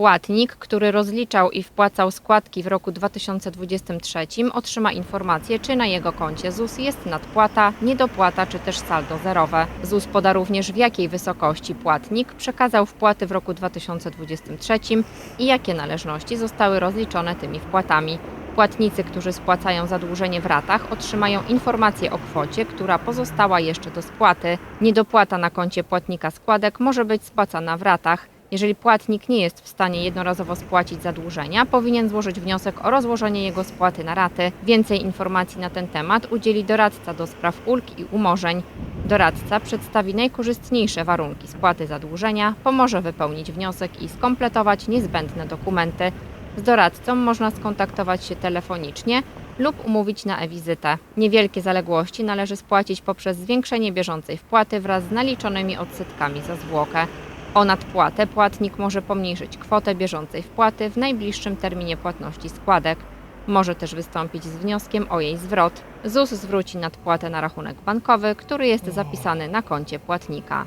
Płatnik, który rozliczał i wpłacał składki w roku 2023, otrzyma informację, czy na jego koncie ZUS jest nadpłata, niedopłata czy też saldo zerowe. ZUS poda również w jakiej wysokości płatnik przekazał wpłaty w roku 2023 i jakie należności zostały rozliczone tymi wpłatami. Płatnicy, którzy spłacają zadłużenie w ratach, otrzymają informację o kwocie, która pozostała jeszcze do spłaty. Niedopłata na koncie płatnika składek może być spłacana w ratach. Jeżeli płatnik nie jest w stanie jednorazowo spłacić zadłużenia, powinien złożyć wniosek o rozłożenie jego spłaty na raty. Więcej informacji na ten temat udzieli doradca do spraw ulg i umorzeń. Doradca przedstawi najkorzystniejsze warunki spłaty zadłużenia, pomoże wypełnić wniosek i skompletować niezbędne dokumenty. Z doradcą można skontaktować się telefonicznie lub umówić na e-wizytę. Niewielkie zaległości należy spłacić poprzez zwiększenie bieżącej wpłaty wraz z naliczonymi odsetkami za zwłokę. O nadpłatę płatnik może pomniejszyć kwotę bieżącej wpłaty w najbliższym terminie płatności składek. Może też wystąpić z wnioskiem o jej zwrot. ZUS zwróci nadpłatę na rachunek bankowy, który jest zapisany na koncie płatnika.